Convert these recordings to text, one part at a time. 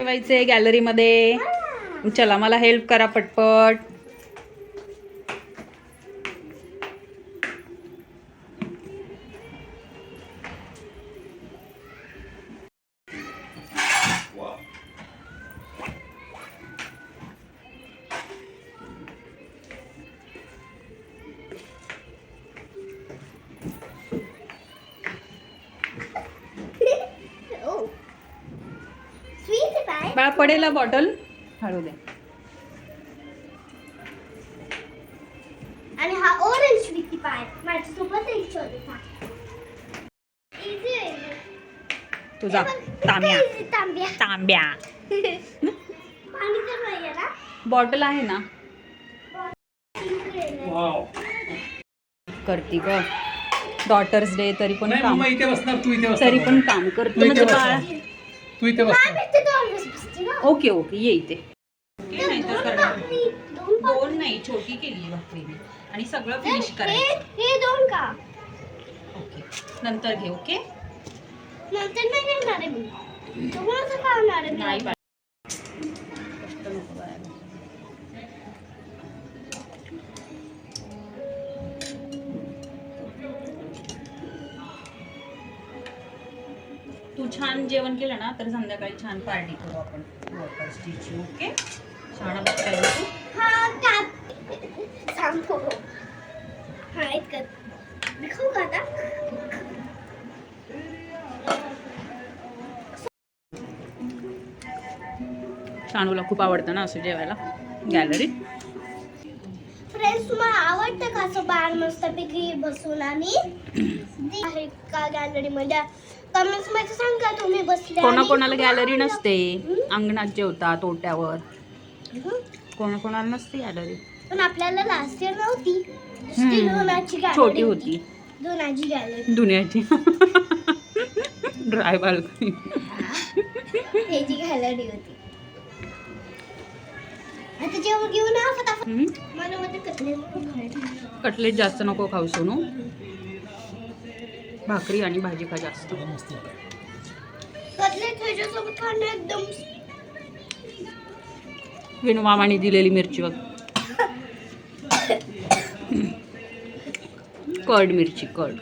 ठेवायचे गॅलरीमध्ये चला मला हेल्प करा पटपट. बाळा पडेल बॉटल हळू दे. आणि हा ऑरेंज स्वीटी पाय माझ्यासोबत एक छोटा इझी तुझा तांब्या. तांब्या. तांब्या. बॉटल आहे ना. करती ग. डॉटर्स डे तरी पण नाही काम. मम्मा इथे बसणार तू इथे बसणार. तरी पण काम करतो. बाळा तू इथे बस. ओके ओके ये इथे तर दोन भाकरी, दोन नाही छोटी केली भाकरी मी आणि सगळं फिनिश करायचं हे दोन का ओके नंतर घे ओके नंतर नाही आहे मी तुम्हाला तर खाणार आहे नाही छान जेवण केलं ना तर संध्याकाळी छान पार्टी करू आपण. ओके हा हा आता? शाणूला खूप आवडतं ना असं जेवायला. गॅलरीत फ्रेंड्स तुम्हाला आवडतं का असं बाळ मस्तपैकी बसून आणि आहे का गॅलरीमध्ये कमेंट्समध्ये सांगा तुम्ही बसले कोणाकोणाला गॅलरी नसते. अंगणात जेवतात ओट्यावर कोणाकोणाला नसते गॅलरी पण आपल्याला लास्ट इयर नव्हती. दोनाची छोटी होती. दोनाची गॅलरी दुनियाची. ड्राय बाल्कनी त्याची गॅलरी होती. आता जेवण घेऊन या फटाफट. मला मध्ये कटले कटलेट जास्त नको खाऊ सोनू भाकरी आणि भाजी खा जास्त. विनू मामाने दिलेली मिरची बघ. कड मिरची कड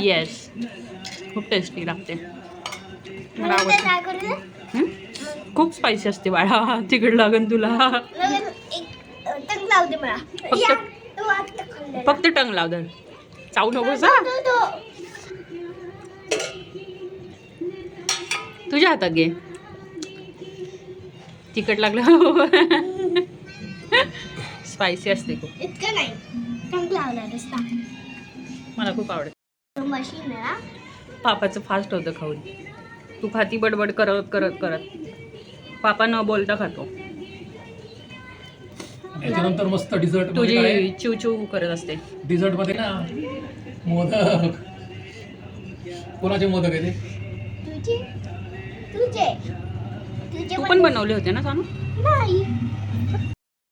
येस खूप टेस्टी लागते. मला आवडते? खूप स्पायसी असते बाळा. तिकड लागन तुला. फक्त-. फक्त टंग लाव धर चावू नकोस हा तो, तो. तुझ्या हातात घे. तिखट लागलं. स्पायसी असते खूप. इतकं नाही. रस्ता मला खूप आवडतं. मशीन आहे ना पापाचं फास्ट होतं खाऊन. तू खाती बडबड करत करत करत. पापा न बोलता खातो. याच्यानंतर मस्त डिझर्ट तुझी चिव चिव करत असते. डिझर्टमध्ये ना मोदक. कोणाचे मोदक आहे ते? तुझे? तुझे? तुझे तू पण बनवले होते ना सांगू नाही.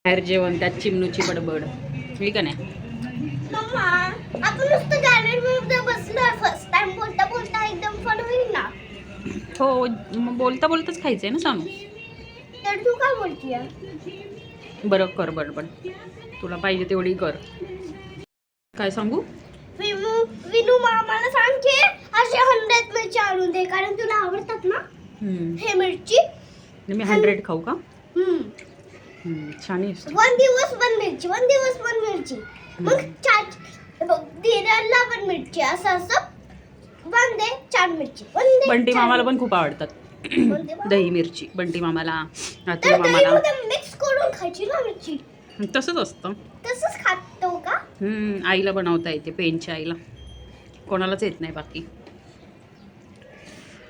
बाहेर जेवण त्यात चिमणूची बडबड. हे का नाही मम्मा आपण नुसतं गॅलरी मध्ये बसलोय फर्स्ट टाइम बोलता बोलता एकदम फन होईल ना? हो मग बोलता बोलताच खायचंय ना सांगू तर तू काय बोलतीय? बरं कर बडबड तुला पाहिजे तेवढी कर. काय सांगू? विनू मामाला सांग की असे हंड्रेड मिरची आणून दे कारण तुला आवडतात ना हम्म. हे मिरची. मी हंड्रेड खाऊ का? हम्म. हम्म, छान आहे. वन दिवस वन मिरची वन दिवस वन मिरची. मग चार हे बघ धीराला वन मिरची असं असं. वन दे चार मिरची. वन दे बंटी चार. मामाला पण. खूप आवडतात. दही मिरची बंटी मामाला तर मामाला. मिक्स करून खायची ना मिरची? तसंच असतं. तसंच खातो का? हम्म, आईला बनवता येते पेनच्या आईला. कोणालाच येत नाही बाकी.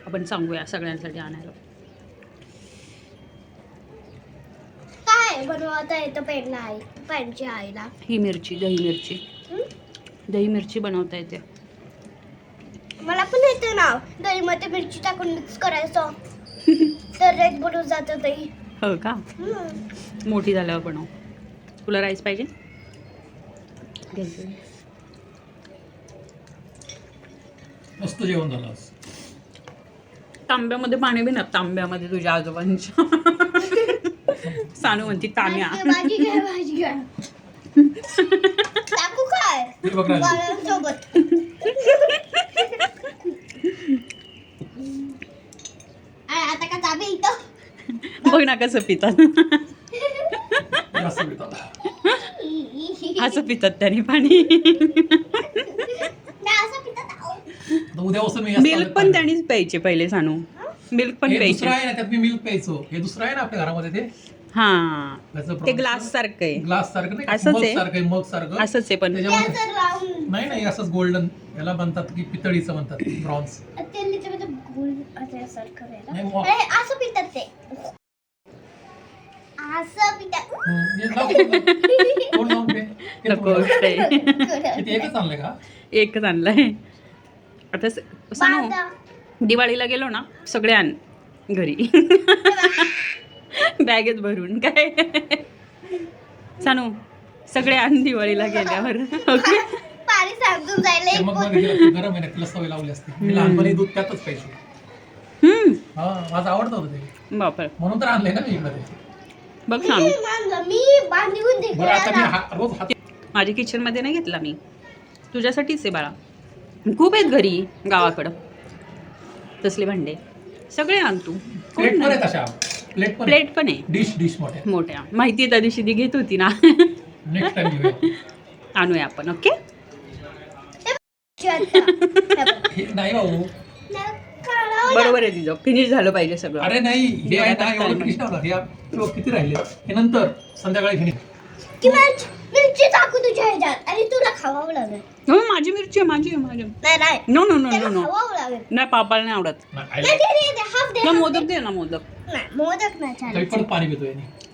आपण सांगूया सगळ्यांसाठी आणायला. काय बनवता येतं पेनला आई पेनच्या आईला? ही मिरची दही मिरची? दही मिरची बनवता येते. मला पण येतं ना. दहीमध्ये मिरची टाकून मिक्स करायचं. तर रेड बनून जातं दही. हो का. मोठी झाल्यावर बनव. तुला राईस पाहिजे? घ्यायचं मस्त जेवण झालं आज. तांब्यामध्ये पाणी बी ना तांब्यामध्ये तुझ्या आजोबांच्या. सानू म्हणती ताम्या भाजी घ्या भाजी घ्या टाकू काय? हे बघ राजू. बाळांसोबत आणि आता का जावे इथं बघ ना कसं पितात. असं पितात त्याने पाणी. मिल्क पण त्यानेच प्यायचे पहिले सानू. मिल्क पण प्यायचे. दुसरं आहे ना त्यात मी मिल्क प्यायचो. हे दुसरं आहे ना आपल्या घरामध्ये ते? हा. ते ग्लास सारखं आहे. ग्लास सारखं नाही असंच मग आहे. मग सारखं. असंच आहे पण नाही नाही असंच गोल्डन याला म्हणतात की पितळीचं म्हणतात ब्रॉन्झ असं पितात ते. नको किती एकच आणलंय आता स- सानू बादा. दिवाळीला गेलो ना सगळे आण घरी. बॅगेत भरून काय? सानू सगळे आण दिवाळीला गेल्यावर. ओके एक हा बापर. म्हणून तर आणलंय ना मी. बघ सानू मी मानलं, मी बांधून दे बरं आता मी गळ्याला. हा- रोज हात माझ्या किचनमध्ये नाही घेतला मी. तुझ्यासाठीच आहे बाळा. खूप आहेत घरी गावाकडं. तसले भांडे. सगळे आण तू. प्लेट पण आहेत अशा. प्लेट पण प्लेट पण आहे. डिश डिश मोठ्या. मोठ्या. माहिती आहे त्या दिवशी ती घेत होती ना. नेक्स्ट टाइम घेऊया. आणूया आपण ओके. हे नाही भाऊ. बरोबर आहे तिचं. फिनिश झालं पाहिजे सगळं. अरे नाही हे आहे ना एवढं एवढं फिनिश ठेवलं आप- बघ, किती राहिले? हे नंतर संध्याकाळी फिनिश. की मिरची मिरची टाकू तुझ्या ह्याच्यात. आणि तुला खावावं लागेल. हो माझी मिरची आहे माझी आहे माझी नाही नाही. नो नो नो त्याला नो नो खावावं लागेल. नाही पापाला नाही आवडत. नाही, नाही, आईला- दे, दे, दे, half दे, ना half मोदक दे. ना मोदक. नाही, मोदक नाही तरी चालत. पण पाणी पितोय याने.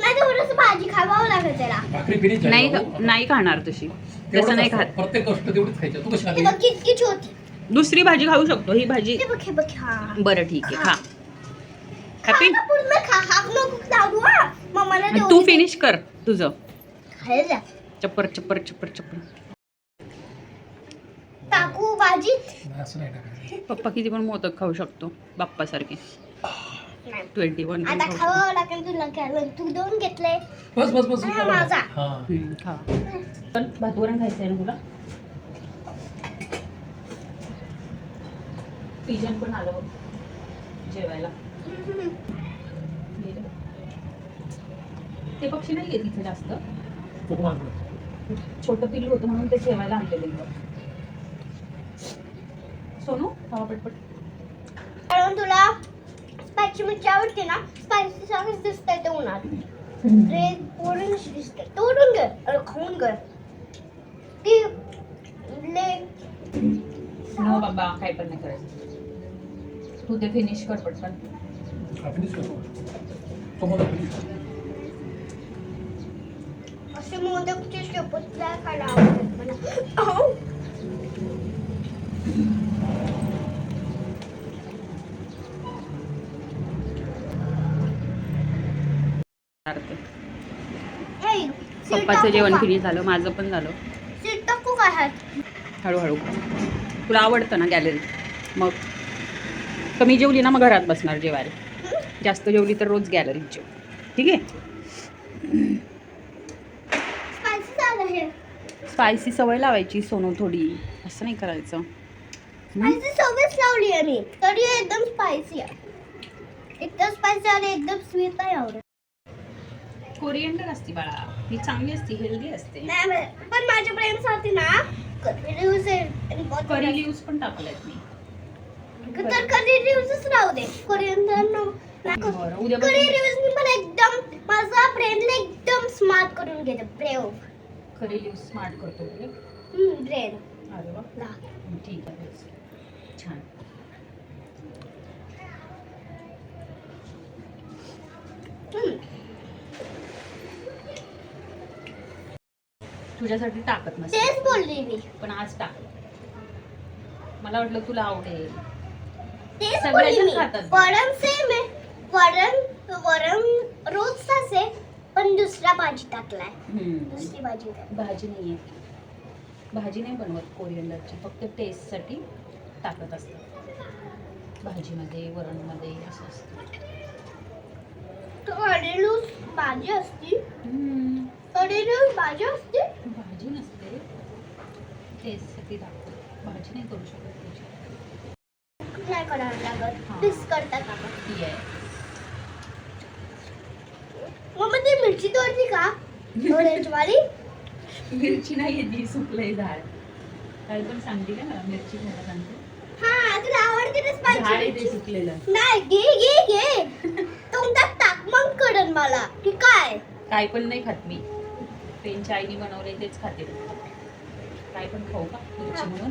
नाही थोडस भाजी खावावं लागेल त्याला. भाकरी फिनिश झाली नाही भाऊ. खा- नाही खाणार तशी. तसं नाही. खात. प्रत्येक गोष्ट तेवढीच खायची. तू कशी हे छोटी दुसरी भाजी खाऊ शकतो ही भाजी हे बघ हे बघ हा. बरं ठीक आहे खा. खा हॅपी ना पूर्ण खा. हाफ नको टाकू हा. मम्माला तू फिनिश कर तुझं. खायला. चप्पर चप्पर चप्पर चप्पर टाकू भाजीत नाही, असं नाही टाकायचं. पप्पा किती पण मोदक खाऊ शकतो बाप्पासारखे. नाही. ट्वेंटी वन आता खावावं लागेल तुला काय तू दोन घेतले. बस बस बस हा, माझा. हा. खा. पण भातवरण खायचं आहे ना तुला? पिजन पण आलं बघ जेवायला. ते पक्षी नाही येत इथे जास्त. छोटं पिल्लू होतं म्हणून ते ठेवायला आणलेलं इथं. सोनू खावा पटपट. कारण तुला स्पायसी मिरची आवडते ना? स्पायसी सॉस दिसतंय ते उन्हात. रेड ऑरेंज दिसतंय. तोडून घे. खाऊन घे. ती ले नो बाबा काय पण नाही करायचं. तू ते फिनिश कर पटकन हा, finish करतो. असे मोदकचे शेपट नाही खायला आवडत मला आऊ. सीट पप्पाचं जेवण? फिनिश झालं माझं पण झालं काय? हळूहळू तुला आवडतं ना गॅलरीत मग कमी जेवली ना मग घरात बसणार जेवायला. जास्त जेवली तर रोज गॅलरीत जेव ठीक आहे? स्पायसी सवय लावायची सोनू थोडी. असं नाही करायचं. सवयच लावली तरी एकदम स्पायसी आहे. एकदम स्पायसी आणि एकदम स्वीट नाही आवडत. कोरिएंडर असते बाळा. ही चांगली असते हेल्दी असते. नाही पण- माझ्या फ्रेंडसाठी ना करी लिव्स पण टाकल्यात मी. तर कधी रिव्ह्यूजच राहू दे. कोरियन बरं उद्या करी रिव्ह्यूज मला एकदम माझा ब्रेनला एकदम स्मार्ट करून घेते. ब्रेव खरी लिव्स स्मार्ट करतो ब्रेन अरे वा. ठीक आहे छान. तुझ्यासाठी टाकत नसते. तेच बोलली मी. पण आज टाकलं मला वाटलं तुला आवडेल. तेच सगळे बोलली जण मी खातात. वरण सेम आहे वरण वरण रोजचाच आहे पण दुसरा भाजी टाकलाय हम्म. दुसरी भाजी टाकली. भाजी नाही भाजी नाही बनवत कोरिअंडरची फक्त टेस्टसाठी टाकत असतात। भाजीमध्ये वरणमध्ये असं असतं। तो अडेलूस भाजी असती। हम्म, अडेलूस भाजी असते। भाजी नसते टेस्टसाठी टाकतो भाजी नाही करू शकत त्याची नाही करावं. लागत. पीस करतात आपण. मग ती मिरची तोडली का? ऑरेंज वाली? मिरची नाही येते सुकलंय झाड. काल पण सांगते का मला मिरची घ्यायला सांगते. हा तुला आवडते ना झाड स्पायसी सुकलेलं. नाही घे घे घे. तुमच्यात टाक मग कळन मला की काय? काय पण नाही खात मी. पेन चायनी बनवले तेच खाते. काय पण खाऊ का मिरची म्हणून?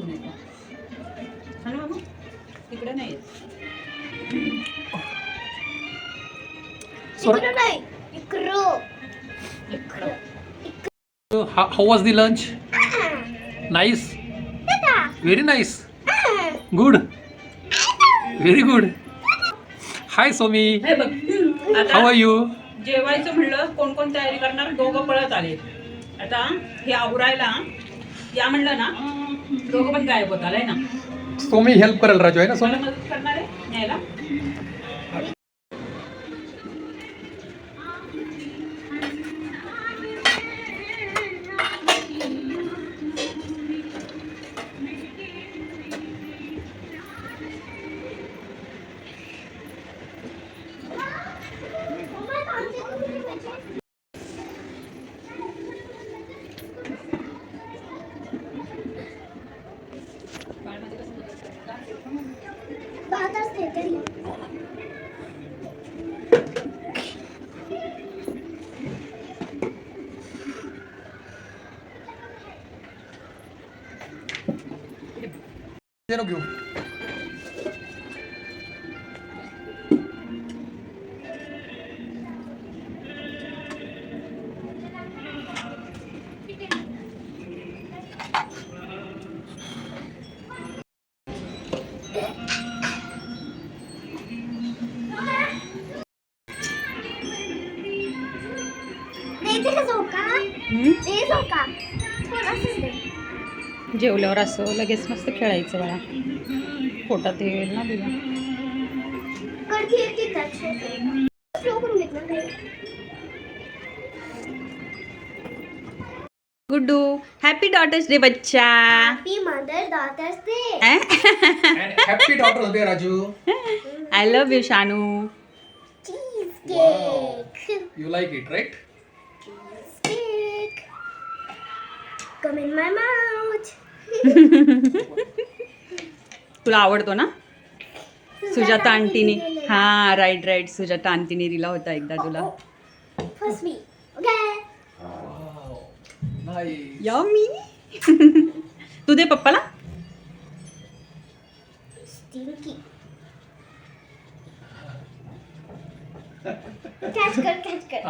इकडं नाही इकडं. इकडं how was the lunch nice very nice good very good hi Somi हे बघ हाऊ आता आर यू जेवायचं म्हणलं कोण कोण तयारी करणार? दोघं पळत आले आता हे आवरायला या म्हणलं ना दोघं पण गायब होत आलाय ना? सोमी हेल्प करेल राजू आहे ना मला सोमी मदत करणार आहे न्यायला? भात असते तरी ते जेवल्यावर असं लगेच मस्त खेळायचं बाळा पोटात येईल ना तुला. गुड्डू हॅपी डॉटर्स डे बच्चा. Happy day Raju I love you Shanu. You like it right. Come in my mouth. तुला आवडतो ना? सुजाता आंटीनी. हा राईट राईट सुजाता आंटीने दिला होता एकदा तुला. नाईस यमी तू दे पप्पाला. Catch कर catch कर.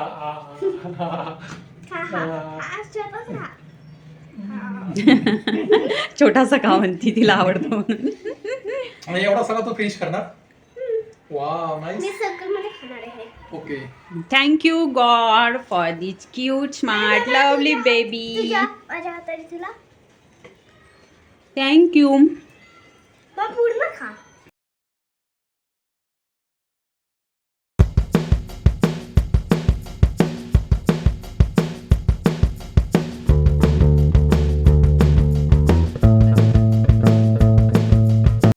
हा हा. हा छोटासा का म्हणती तिला आवडतो म्हणून. आणि एवढा सगळा तो फिनिश करणार? Okay thank you God for this cute smart lovely baby thank you पूर्ण खा.